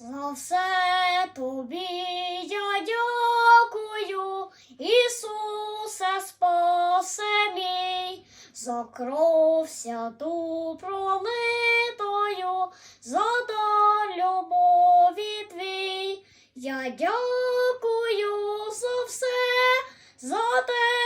За все тобі я дякую, Ісусе, спасе мій, за кров святу пролитою, за дар любові твій. Я дякую за все, за те,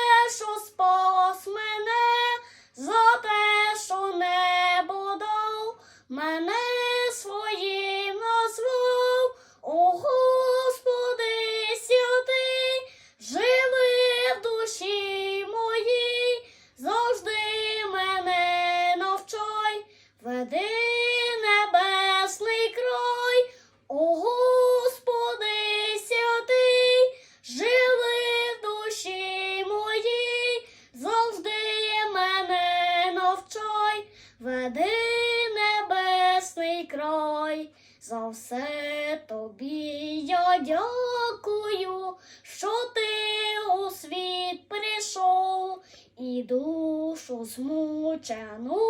небесний. За все тобі я дякую, що ти у світ прийшов і душу змучену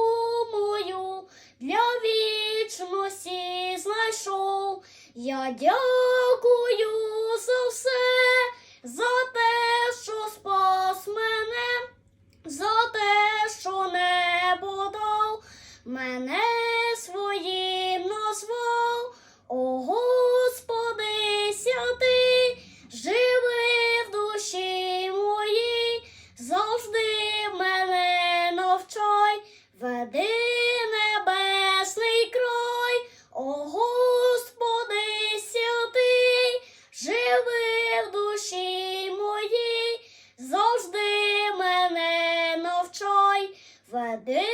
мою для вічності знайшов. Я дякую за все, за те, що спас мене, за те, що небо дав, мене завжди мене навчай, веди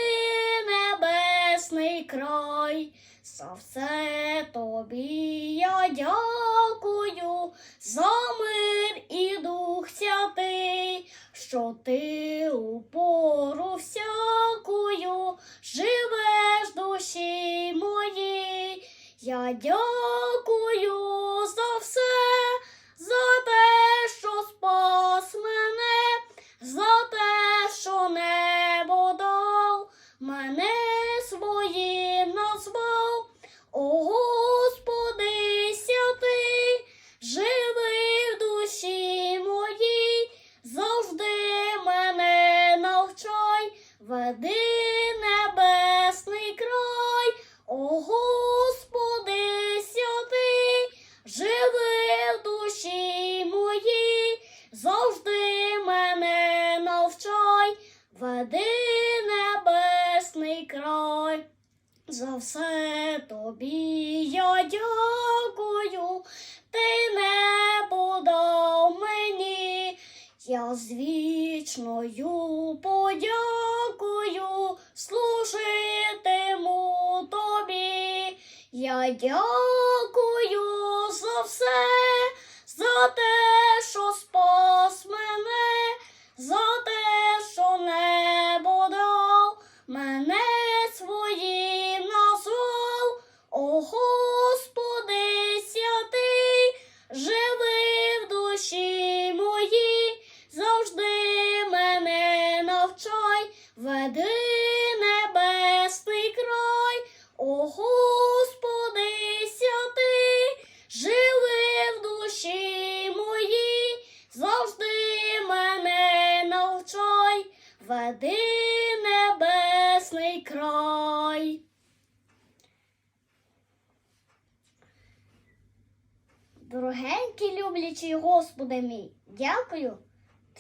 небесний край. За все тобі я дякую, за мир і дух святий, що ти у пору всякую живеш душі моїй. Я дякую за все, за те, що спас мене своїм назвав. О Господи святий, живи в душі моїй, завжди мене навчай, веди небесний край, о Господи святий, живи в душі моїй, завжди мене навчай, веди За все тобі я дякую, ти не дав мені, я з вічною подякую, служитиму тобі. Я дякую за все, за те, що спас мене, за веди небесний край, о Господи святий, живи в душі моїй, завжди мене навчай, веди небесний край. Дорогенький люблячий Господи мій, дякую,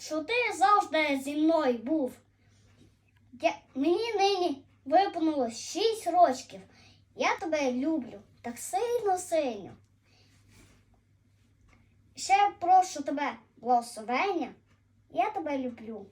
що ти завжди зі мною був. Я, мені нині виповнилось шість рочків. Я тебе люблю так сильно сильно. Ще прошу тебе благословення. Я тебе люблю.